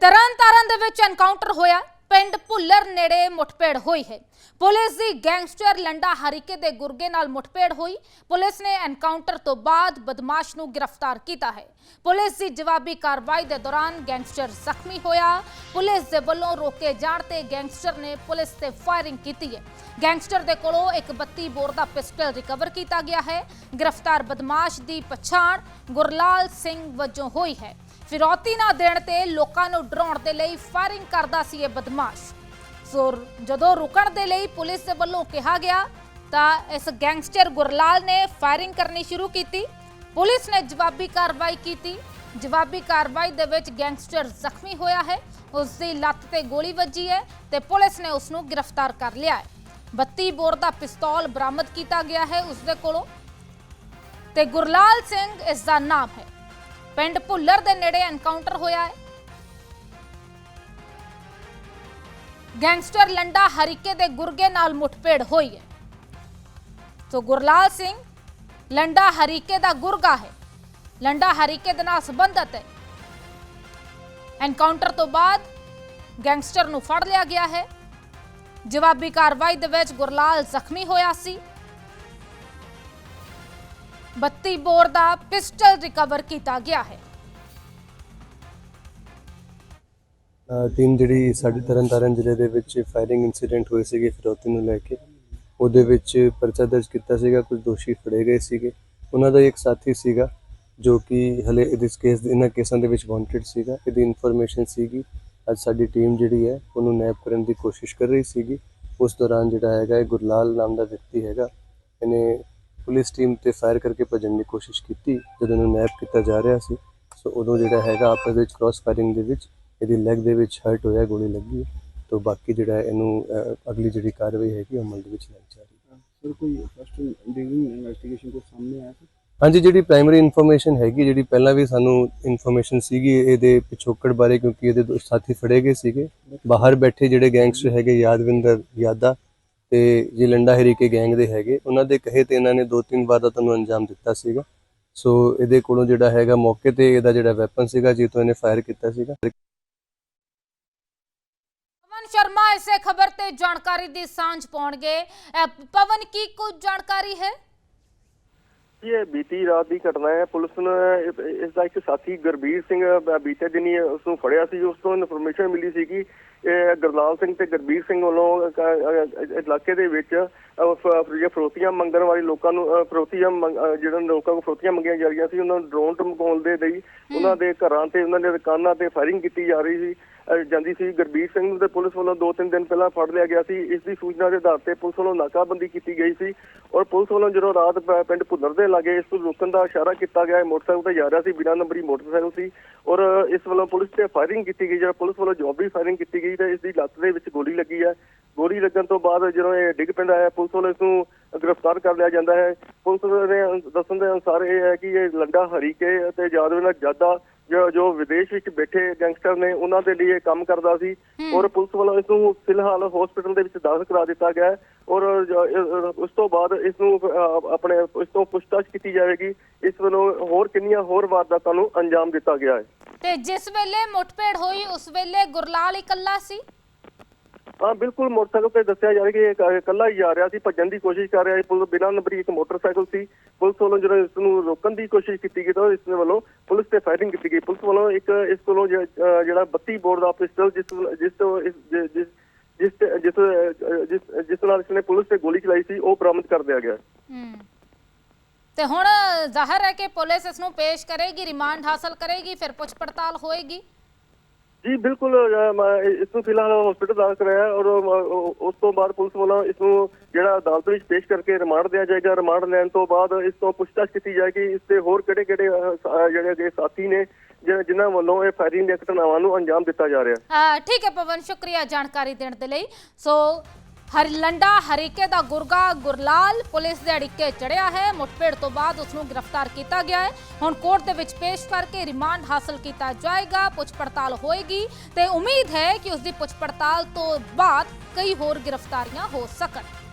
ਤਰਨਤਾਰਨ ਦੇ ਵਿੱਚ ਐਨਕਾਊਂਟਰ ਹੋਇਆ। ਪਿੰਡ ਭੁੱਲਰ ਨੇੜੇ ਮੁਠਭੇੜ ਹੋਈ ਹੈ। ਪੁਲਿਸ ਦੀ ਗੈਂਗਸਟਰ ਲੰਡਾ ਹਰੀਕੇ ਦੇ ਗੁਰਗੇ ਨਾਲ ਮੁਠਭੇੜ ਹੋਈ। ਪੁਲਿਸ ਨੇ ਐਨਕਾਊਂਟਰ ਤੋਂ ਬਾਅਦ ਬਦਮਾਸ਼ ਨੂੰ ਗ੍ਰਿਫਤਾਰ ਕੀਤਾ ਹੈ। ਪੁਲਿਸ ਦੀ ਜਵਾਬੀ ਕਾਰਵਾਈ ਦੇ ਦੌਰਾਨ ਗੈਂਗਸਟਰ ਜ਼ਖਮੀ ਹੋਇਆ। ਪੁਲਿਸ ਦੇ ਵੱਲੋਂ ਰੋਕੇ ਜਾਣ ਤੇ ਗੈਂਗਸਟਰ ਨੇ ਪੁਲਿਸ ਤੇ ਫਾਇਰਿੰਗ ਕੀਤੀ ਹੈ। ਗੈਂਗਸਟਰ ਦੇ ਕੋਲੋਂ ਇੱਕ 32 ਬੋਰ ਦਾ ਪਿਸਟਲ ਰਿਕਵਰ ਕੀਤਾ ਗਿਆ ਹੈ। ਗ੍ਰਿਫਤਾਰ ਬਦਮਾਸ਼ ਦੀ ਪਛਾਣ ਗੁਰਲਾਲ ਸਿੰਘ ਵਜੋਂ ਹੋਈ ਹੈ। ਫਿਰੌਤੀ ਨਾ ਦੇਣ ਤੇ ਲੋਕਾਂ ਨੂੰ ਡਰਾਉਣ ਦੇ ਲਈ ਫਾਇਰਿੰਗ ਕਰਦਾ ਸੀ ਇਹ ਬਦਮਾਸ਼। ਸੋ ਜਦੋਂ ਰੁਕਣ ਦੇ ਲਈ ਪੁਲਿਸ ਦੇ ਵੱਲੋਂ ਕਿਹਾ ਗਿਆ, ਤਾਂ ਇਸ ਗੈਂਗਸਟਰ ਗੁਰਲਾਲ ਨੇ ਫਾਇਰਿੰਗ ਕਰਨੀ ਸ਼ੁਰੂ ਕੀਤੀ। ਪੁਲਿਸ ਨੇ ਜਵਾਬੀ ਕਾਰਵਾਈ ਕੀਤੀ। ਜਵਾਬੀ ਕਾਰਵਾਈ ਦੇ ਵਿੱਚ ਗੈਂਗਸਟਰ ਜ਼ਖਮੀ ਹੋਇਆ ਹੈ, ਉਸ ਦੀ ਲੱਤ ਤੇ ਗੋਲੀ ਵੱਜੀ ਹੈ ਤੇ ਪੁਲਿਸ ਨੇ ਉਸ ਨੂੰ ਗ੍ਰਿਫਤਾਰ ਕਰ ਲਿਆ ਹੈ। 32 ਬੋਰ ਦਾ ਪਿਸਤੌਲ ਬਰਾਮਦ ਕੀਤਾ ਗਿਆ ਹੈ ਉਸ ਦੇ ਕੋਲੋਂ ਤੇ ਗੁਰਲਾਲ ਸਿੰਘ ਇਸ ਦਾ ਨਾਮ ਹੈ। ਪਿੰਡ ਭੁੱਲਰ ਦੇ ਨੇੜੇ ਐਨਕਾਊਂਟਰ ਹੋਇਆ ਹੈ। ਗੈਂਗਸਟਰ ਲੰਡਾ ਹਰੀਕੇ ਦੇ ਗੁਰਗੇ ਨਾਲ ਮੁੱਠਭੇੜ ਹੋਈ ਹੈ। ਸੋ ਗੁਰਲਾਲ ਸਿੰਘ ਲੰਡਾ ਹਰੀਕੇ ਦਾ ਗੁਰਗਾ ਹੈ। ਲੰਡਾ ਹਰੀਕੇ ਦੇ ਨਾਲ ਸੰਬੰਧਤ ਹੈ। ਐਨਕਾਊਂਟਰ ਤੋਂ ਬਾਅਦ ਗੈਂਗਸਟਰ ਨੂੰ ਫੜ ਲਿਆ ਗਿਆ ਹੈ। ਜਵਾਬੀ ਕਾਰਵਾਈ ਦੇ ਵਿੱਚ ਗੁਰਲਾਲ ਜ਼ਖਮੀ ਹੋਇਆ ਸੀ। 32 ਬੋਰ ਦਾ ਪਿਸਟਲ ਰਿਕਵਰ ਕੀਤਾ ਗਿਆ ਹੈ। ਅ, ਟੀਮ ਜਿਹੜੀ ਸਾਡੀ ਤਰਨਤਾਰਨ ਜ਼ਿਲ੍ਹੇ ਦੇ ਵਿੱਚ ਫਾਇਰਿੰਗ ਇਨਸੀਡੈਂਟ ਹੋਏ ਸੀਗੇ ਫਿਰੌਤੀ ਨੂੰ ਲੈ ਕੇ। ਉਹਦੇ ਵਿੱਚ ਪਰਚਾ ਦਰਜ ਕੀਤਾ ਸੀਗਾ ਕੁਝ ਦੋਸ਼ੀ ਫੜੇ ਗਏ ਸੀਗੇ। ਉਹਨਾਂ ਦਾ ਇੱਕ ਸਾਥੀ ਸੀਗਾ ਜੋ ਕਿ ਹਲੇ ਇਸ ਕੇਸ ਇਹਨਾਂ ਕੇਸਾਂ ਦੇ ਵਿੱਚ ਵਾਂਟਡ ਸੀਗਾ। ਇਹਦੀ ਇਨਫੋਰਮੇਸ਼ਨ ਸੀਗੀ ਅੱਜ ਸਾਡੀ ਟੀਮ ਜਿਹੜੀ ਹੈ ਉਹਨੂੰ ਨੈਪ ਕਰਨ ਦੀ ਕੋਸ਼ਿਸ਼ ਕਰ ਰਹੀ ਸੀਗੀ। ਉਸ ਦੌਰਾਨ ਜਿਹੜਾ ਹੈਗਾ ਇਹ ਗੁਰਲਾਲ ਨਾਮ ਦਾ ਵਿਅਕਤੀ ਹੈਗਾ ਇਹਨੇ ਪੁਲਿਸ ਟੀਮ ਤੇ ਫਾਇਰ ਕਰਕੇ ਭੱਜਣ ਦੀ ਕੋਸ਼ਿਸ਼ ਕੀਤੀ ਜਦੋਂ ਇਹਨੂੰ ਨੈਪ ਕੀਤਾ ਜਾ ਰਿਹਾ ਸੀ। ਸੋ ਉਦੋਂ ਜਿਹੜਾ ਹੈਗਾ ਆਪਸ ਵਿੱਚ ਕ੍ਰਾਸ ਫਾਇਰਿੰਗ ਦੇ ਵਿੱਚ ਇਹਦੀ ਲੈਗ ਦੇ ਵਿੱਚ ਹਰਟ ਹੋਇਆ ਗੋਲੀ ਲੱਗੀ। ਤੋਂ ਬਾਕੀ ਜਿਹੜਾ ਇਹਨੂੰ ਅਗਲੀ ਜਿਹੜੀ ਕਾਰਵਾਈ ਹੈਗੀ ਉਹ ਅਮਲ ਦੇ ਵਿੱਚ ਲਿਆਈ ਜਾ ਰਹੀ ਹੈ। ਸਰ ਕੋਈ ਫਸਟ ਡਿਗਰੀ ਇਨਵੈਸਟੀਗੇਸ਼ਨ ਕੋ ਸਾਹਮਣੇ ਆਇਆ ਸੀ? ਹਾਂਜੀ ਜਿਹੜੀ ਪ੍ਰਾਇਮਰੀ ਇਨਫੋਰਮੇਸ਼ਨ ਹੈਗੀ ਜਿਹੜੀ ਪਹਿਲਾਂ ਵੀ ਸਾਨੂੰ ਇਨਫੋਰਮੇਸ਼ਨ ਸੀਗੀ ਇਹਦੇ ਪਿਛੋਕੜ ਬਾਰੇ ਕਿਉਂਕਿ ਇਹਦੇ ਦੋ ਸਾਥੀ ਫੜੇ ਗਏ ਸੀਗੇ। ਬਾਹਰ ਬੈਠੇ ਜਿਹੜੇ ਗੈਂਗਸਟਰ ਹੈਗੇ ਯਾਦਵਿੰਦਰ ਯਾਦਾ ਤੇ ਜੇ ਲੰਡਾ ਹਰੀਕੇ ਗੈਂਗ ਦੇ ਹੈਗੇ, ਉਹਨਾਂ ਦੇ ਕਹੇ ਤੇ ਇਹਨਾਂ ਨੇ ਦੋ ਤਿੰਨ ਵਾਰ ਦਾ ਅੰਜਾਮ ਦਿੱਤਾ ਸੀਗਾ। ਸੋ ਇਹਦੇ ਕੋਲੋਂ ਜਿਹੜਾ ਹੈਗਾ ਮੌਕੇ ਤੇ ਇਹਦਾ ਜਿਹੜਾ ਵੈਪਨ ਸੀਗਾ ਜਿਸ ਤੋਂ ਇਹਨੇ ਫਾਇਰ ਕੀਤਾ ਸੀਗਾ। ਸ਼ਰਮਾ, ਇਸੇ ਖਬਰ ਤੇ ਜਾਣਕਾਰੀ ਦੀ ਸਾਂਝ ਪਾਉਣਗੇ। ਪਵਨ, ਕੀ ਕੁਝ ਜਾਣਕਾਰੀ ਹੈ? ਇਹ ਬੀਤੀ ਰਾਤ ਦੀ ਘਟਨਾ ਹੈ। ਪੁਲਿਸ ਨੇ ਇਸ ਦਾ ਇੱਕ ਸਾਥੀ ਗੁਰਬੀਰ ਸਿੰਘ ਬੀਤੇ ਦਿਨੀ ਉਸ ਨੂੰ ਫੜਿਆ ਸੀ। ਉਸ ਤੋਂ ਇਨਫੋਰਮੇਸ਼ਨ ਮਿਲੀ ਸੀ ਕਿ ਗੁਰਲਾਲ ਸਿੰਘ ਤੇ ਗੁਰਬੀਰ ਸਿੰਘ ਵੱਲੋਂ ਇਲਾਕੇ ਦੇ ਵਿੱਚ ਫਰੋਤੀਆਂ ਮੰਗਣ ਵਾਲੇ ਲੋਕਾਂ ਨੂੰ ਫਰੋਤੀਆਂ ਜਿਹੜਾ ਲੋਕਾਂ ਕੋਲ ਫਰੋਤੀਆਂ ਮੰਗੀਆਂ ਜਾ ਰਹੀਆਂ ਸੀ ਉਹਨਾਂ ਨੂੰ ਡਰੋਨ ਧਮਕਾਉਣ ਦੇ ਲਈ ਉਹਨਾਂ ਦੇ ਘਰਾਂ ਤੇ ਉਹਨਾਂ ਦੇ ਦੁਕਾਨਾਂ ਤੇ ਫਾਇਰਿੰਗ ਕੀਤੀ ਜਾ ਰਹੀ ਸੀ। ਜਾਂਦੀ ਸੀ ਗੁਰਬੀਰ ਸਿੰਘ ਨੂੰ ਤੇ ਪੁਲਿਸ ਵੱਲੋਂ ਦੋ ਤਿੰਨ ਦਿਨ ਪਹਿਲਾਂ ਫੜ ਲਿਆ ਗਿਆ ਸੀ। ਇਸ ਦੀ ਸੂਚਨਾ ਦੇ ਆਧਾਰ ਤੇ ਪੁਲਿਸ ਵੱਲੋਂ ਨਾਕਾਬੰਦੀ ਕੀਤੀ ਗਈ ਸੀ ਔਰ ਪੁਲਿਸ ਵੱਲੋਂ ਜਦੋਂ ਰਾਤ ਪਿੰਡ ਭੁੱਲਰ ਦੇ ਲਾਗੇ ਇਸ ਨੂੰ ਰੋਕਣ ਦਾ ਇਸ਼ਾਰਾ ਕੀਤਾ ਗਿਆ ਮੋਟਰਸਾਈਕਲ ਤੇ ਜਾ ਰਿਹਾ ਸੀ, ਬਿਨਾਂ ਨੰਬਰੀ ਮੋਟਰਸਾਈਕਲ ਸੀ ਔਰ ਇਸ ਵੱਲੋਂ ਪੁਲਿਸ ਤੇ ਫਾਇਰਿੰਗ ਕੀਤੀ ਗਈ। ਜਿਹੜਾ ਪੁਲਿਸ ਵੱਲੋਂ ਜਵਾਬੀ ਫਾਇਰਿੰਗ ਕੀਤੀ ਗਈ ਤੇ ਇਸ ਦੀ ਲੱਤ ਦੇ ਵਿੱਚ ਗੋਲੀ ਲੱਗੀ ਹੈ। ਗੋਲੀ ਲੱਗਣ ਤੋਂ ਬਾਅਦ ਜਦੋਂ ਇਹ ਡਿੱਗ ਪੈਂਦਾ ਹੈ, ਪੁਲਿਸ ਵੱਲੋਂ ਇਸ ਨੂੰ ਗ੍ਰਿਫਤਾਰ ਕਰ ਲਿਆ ਜਾਂਦਾ ਹੈ। ਪੁਲਿਸ ਦੇ ਦੱਸਣ ਦੇ ਅਨੁਸਾਰ ਇਹ ਹੈ ਕਿ ਇਹ ਲੰਡਾ ਹਰੀਕੇ ਅਤੇ ਜਾਦਵਿੰਦਰ ਜਾਦਾ ਜੋ ਜੋ ਵਿਦੇਸ਼ ਵਿੱਚ ਬੈਠੇ ਗੈਂਗਸਟਰ ਨੇ ਉਹਨਾਂ ਦੇ ਲਈ ਇਹ ਕੰਮ ਕਰਦਾ ਸੀ। ਔਰ ਪੁਲਿਸ ਵੱਲੋਂ ਇਸ ਨੂੰ ਫਿਲਹਾਲ ਹਸਪੀਟਲ ਦੇ ਵਿੱਚ ਦਾਖਲ ਕਰਾ ਦਿੱਤਾ ਗਿਆ ਔਰ ਉਸ ਤੋਂ ਬਾਅਦ ਇਸ ਨੂੰ ਆਪਣੇ ਇਸ ਤੋਂ ਪੁੱਛਤਾਛ ਕੀਤੀ ਜਾਵੇਗੀ। ਇਸ ਵੱਲੋਂ ਹੋਰ ਕਿੰਨੀਆਂ ਹੋਰ ਵਾਰਦਾਤਾਂ ਨੂੰ ਅੰਜਾਮ ਦਿੱਤਾ ਗਿਆ ਹੈ। ਤੇ ਜਿਸ ਵੇਲੇ ਮੁਠਭੇੜ ਹੋਈ ਉਸ ਵੇਲੇ ਗੁਰਲਾਲ ਇਕੱਲਾ ਸੀ? ਹਾਂ, ਬਿਲਕੁਲ ਮੋਟਰਸਾਈਕਲ ਤੇ ਦੱਸਿਆ ਜਾ ਰਿਹਾ ਕਿ, ਇਕੱਲਾ ਹੀ ਜਾ ਰਿਹਾ ਸੀ, ਭੱਜਣ ਦੀ ਕੋਸ਼ਿਸ਼ ਕਰ ਰਿਹਾ ਸੀ ਪੁਲਿਸ ਬਿਨਾਂ ਨੰਬਰੀ ਇੱਕ ਮੋਟਰਸਾਈਕਲ ਸੀ। ਪੁਲਿਸ ਵੱਲੋਂ ਜਦੋਂ ਇਸ ਨੂੰ ਰੋਕਣ ਦੀ ਕੋਸ਼ਿਸ਼ ਕੀਤੀ ਗਈ ਤਾਂ ਇਸ ਦੇ ਵੱਲੋਂ ਪੁਲਿਸ ਤੇ ਫਾਇਰਿੰਗ ਕੀਤੀ ਗਈ। ਪੁਲਿਸ ਵੱਲੋਂ ਇੱਕ, ਇਸ ਕੋਲੋਂ ਜਿਹੜਾ 32 ਬੋਰ ਦਾ ਪਿਸਟਲ ਜਿਸ ਜਿਸ ਤੋਂ ਇਸ ਜਿਸ ਜਿਸ ਜਿਸ ਜਿਸ ਨਾਲ ਇਸਨੇ ਪੁਲਿਸ ਤੇ ਗੋਲੀ ਚਲਾਈ ਸੀ, ਉਹ ਬਰਾਮਦ ਕਰ ਲਿਆ ਗਿਆ। ਤੇ ਹੁਣ ਜ਼ਾਹਰ ਹੈ ਕਿ ਪੁਲਿਸ ਇਸ ਨੂੰ ਪੇਸ਼ ਕਰੇਗੀ, ਰਿਮਾਂਡ ਹਾਸਲ ਕਰੇਗੀ, ਫਿਰ ਪੁੱਛ ਪੜਤਾਲ ਹੋਏਗੀ। ਜੀ, ਬਿਲਕੁਲ ਇਸ ਨੂੰ ਫਿਲਹਾਲ ਹਸਪੀਟਲ ਦਾਖਲ ਕਰਾਇਆ ਔਰ ਉਸ ਤੋਂ ਬਾਅਦ ਪੁਲਿਸ ਵੱਲੋਂ ਇਸ ਨੂੰ ਜਿਹੜਾ ਅਦਾਲਤ ਵਿੱਚ ਪੇਸ਼ ਕਰਕੇ ਰਿਮਾਂਡ ਦਿਆ ਜਾਏਗਾ। ਰਿਮਾਂਡ ਲੈਣ ਤੋਂ ਬਾਅਦ ਇਸ ਤੋਂ ਪੁੱਛਤਾਛ ਕੀਤੀ ਜਾਏਗੀ। ਇਸ ਤੇ ਹੋਰ ਕਿਹੜੇ ਕਿਹੜੇ ਜਿਹੜੇ ਕਿ ਸਾਥੀ ਨੇ ਜਿਨ੍ਹਾਂ- ਵੱਲੋਂ ਇਹ ਫਾਇਰਿੰਗ ਦੀਆਂ ਘਟਨਾਵਾਂ ਨੂੰ ਅੰਜਾਮ ਦਿੱਤਾ ਜਾ ਰਿਹਾ ਠੀਕ ਹੈ ਪਵਨ ਸ਼ੁਕਰੀਆ ਜਾਣਕਾਰੀ ਦੇਣ ਦੇ ਲਈ। ਸੋ ਹਰਲੰਡਾ ਹਰੀਕੇ ਦਾ ਗੁਰਗਾ, ਗੁਰਲਾਲ ਪੁਲਿਸ ਦੇ ਅੜਿੱਕੇ ਚੜਿਆ ਹੈ। ਮੁਠਭੇੜ ਤੋਂ ਬਾਅਦ ਉਸ ਨੂੰ ਗ੍ਰਿਫਤਾਰ ਕੀਤਾ ਗਿਆ ਹੈ। ਹੁਣ ਕੋਰਟ ਦੇ ਵਿੱਚ ਪੇਸ਼ ਕਰਕੇ ਰਿਮਾਂਡ ਹਾਸਲ ਕੀਤਾ ਜਾਏਗਾ। ਪੁੱਛ ਪੜਤਾਲ ਹੋਏਗੀ ਤੇ ਉਮੀਦ ਹੈ ਕਿ ਉਸ ਦੀ ਪੁੱਛ ਪੜਤਾਲ ਤੋਂ ਬਾਅਦ ਕਈ ਹੋਰ ਗ੍ਰਿਫਤਾਰੀਆਂ ਹੋ ਸਕਣ।